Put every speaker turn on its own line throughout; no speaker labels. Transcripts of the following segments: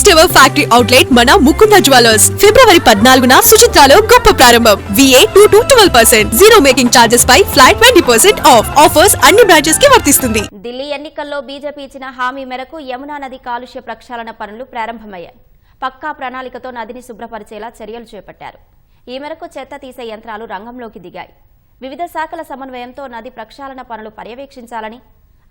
First ever factory outlet మన Mukunda jewellers ఫిబ్రవరి పద్నాలుగున సుచిత్రాలో గొప్ప ప్రారంభం. VA two to twelve percent zero making charges pi flat twenty percent off offers అన్ని బ్రాంచెస్కి వర్తిస్తుంది.
ఢిల్లీ ఎన్నికల్లో బీజేపీ ఇచ్చిన హామీ మేరకు యమునా నది కాలుష్య ప్రక్షాళన పనులు ప్రారంభమయ్యాయి. పక్కా ప్రణాళికతో నదిని శుభ్రపరిచేలా చర్యలు చేపట్టారు. ఈ మేరకు చెత్త తీసే యంత్రాలు రంగంలోకి దిగాయి. వివిధ శాఖల సమన్వయంతో నది ప్రక్షాళన పనులు పర్యవేక్షించాలని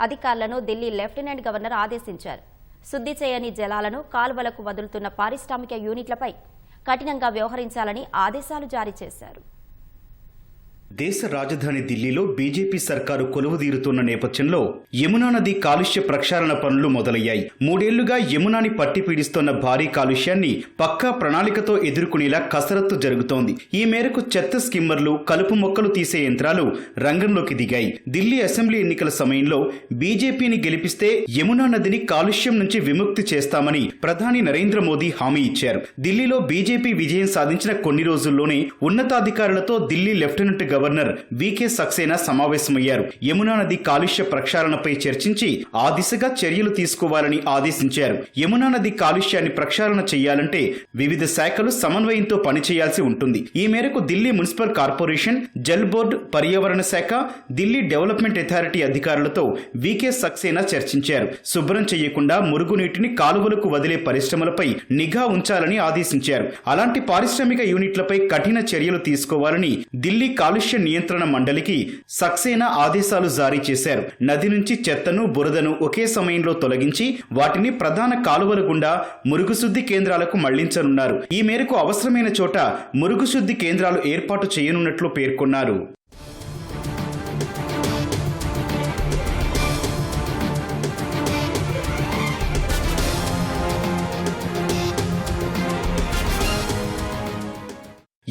అధికారులను ఢిల్లీ లెఫ్టినెంట్ గవర్నర్ ఆదేశించారు. శుద్ధి చేయని జలాలను కాలువలకు వదులుతున్న పారిశ్రామిక యూనిట్లపై కఠినంగా వ్యవహరించాలని ఆదేశాలు జారీ చేశారు.
దేశ రాజధాని ఢిల్లీలో బీజేపీ సర్కారు కొలువుదీరుతున్న నేపథ్యంలో యమునా నది కాలుష్య ప్రక్షాళన పనులు మొదలయ్యాయి. మూడేళ్ళుగా యమునాని పట్టి పీడిస్తోన్న భారీ కాలుష్యాన్ని పక్కా ప్రణాళికతో ఎదుర్కొనేలా కసరత్తు జరుగుతోంది. ఈ మేరకు చెత్త స్కిమ్మర్లు కలుపు మొక్కలు తీసే యంత్రాలు రంగంలోకి దిగాయి. ఢిల్లీ అసెంబ్లీ ఎన్నికల సమయంలో బీజేపీని గెలిపిస్తే యమునా నదిని కాలుష్యం నుంచి విముక్తి చేస్తామని ప్రధాని నరేంద్ర మోదీ హామీ ఇచ్చారు. ఢిల్లీలో బీజేపీ విజయం సాధించిన కొన్ని రోజుల్లోనే ఉన్నతాధికారులతో Delhi lieutenant governor VK Saxena సమావేశమయ్యారు. యమునా నది కాలుష్య ప్రక్షాళనపై చర్చించి ఆ దిశగా చర్యలు తీసుకోవాలని ఆదేశించారు. యమునా నది కాలుష్యాన్ని ప్రక్షాళన చేయాలంటే వివిధ శాఖలు సమన్వయంతో పనిచేయాల్సి ఉంటుంది. ఈ మేరకు Delhi municipal corporation Jal board పర్యావరణ శాఖ ఢిల్లీ డెవలప్మెంట్ అథారిటీ అధికారులతో వికే సక్సేనా చర్చించారు. శుభ్రం చేయకుండా మురుగునీటిని కాలువలకు వదిలే పరిశ్రమలపై నిఘా ఉంచాలని ఆదేశించారు. అలాంటి పారిశ్రామిక యూనిట్లపై కఠిన చర్యలు తీసుకోవాలని ఢిల్లీ కాలుష్య నియంత్రణ మండలికి సక్సేనా ఆదేశాలు జారీ చేశారు. నది నుంచి చెత్తను బురదను ఒకే సమయంలో తొలగించి వాటిని ప్రధాన కాలువల గుండా మురుగుశుద్ధి కేంద్రాలకు మళ్ళించనున్నారు. ఈ మేరకు అవసరమైన చోట మురుగుశుద్ధి కేంద్రాలు ఏర్పాటు చేయనున్నట్లు పేర్కొన్నారు.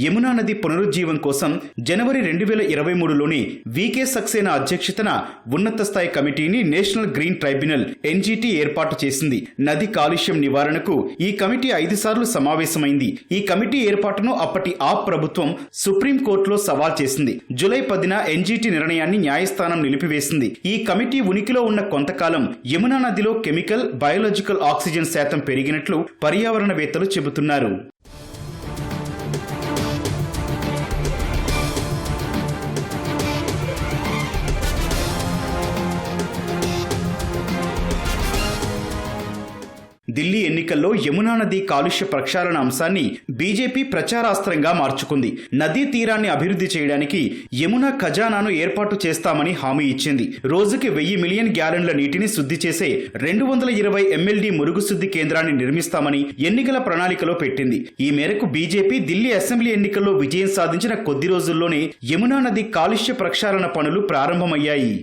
యమునా నది పునరుజ్జీవం కోసం జనవరి రెండు వేల ఇరవై మూడులోని వికే సక్సేనా అధ్యక్షతన ఉన్నత స్థాయి కమిటీని నేషనల్ గ్రీన్ ట్రైబ్యునల్ ఎన్జీటీ ఏర్పాటు చేసింది. నది కాలుష్యం నివారణకు ఈ కమిటీ ఐదు సార్లు సమావేశమైంది. ఈ కమిటీ ఏర్పాటును అప్పటి ఆప్ ప్రభుత్వం సుప్రీంకోర్టులో సవాల్ చేసింది. జూలై పదిన ఎన్జీటీ నిర్ణయాన్ని న్యాయస్థానం నిలిపివేసింది. ఈ కమిటీ ఉనికిలో ఉన్న కొంతకాలం యమునా నదిలో కెమికల్ బయోలాజికల్ ఆక్సిజన్ శాతం పెరిగినట్లు పర్యావరణవేత్తలు చెబుతున్నారు. ఢిల్లీ ఎన్నికల్లో యమునా నది కాలుష్య ప్రక్షాళన అంశాన్ని బీజేపీ ప్రచారాస్త్రంగా మార్చుకుంది. నదీ తీరాన్ని అభివృద్ధి చేయడానికి యమునా ఖజానాను ఏర్పాటు చేస్తామని హామీ ఇచ్చింది. రోజుకి వెయ్యి మిలియన్ గ్యాలన్ల నీటిని శుద్ధి చేసే రెండు వందల ఇరవై ఎమ్మెల్డీ మురుగుశుద్ధి కేంద్రాన్ని నిర్మిస్తామని ఎన్నికల ప్రణాళికలో పెట్టింది. ఈ మేరకు బీజేపీ ఢిల్లీ అసెంబ్లీ ఎన్నికల్లో విజయం సాధించిన కొద్ది రోజుల్లోనే యమునా నది కాలుష్య ప్రక్షాళన పనులు ప్రారంభమయ్యాయి.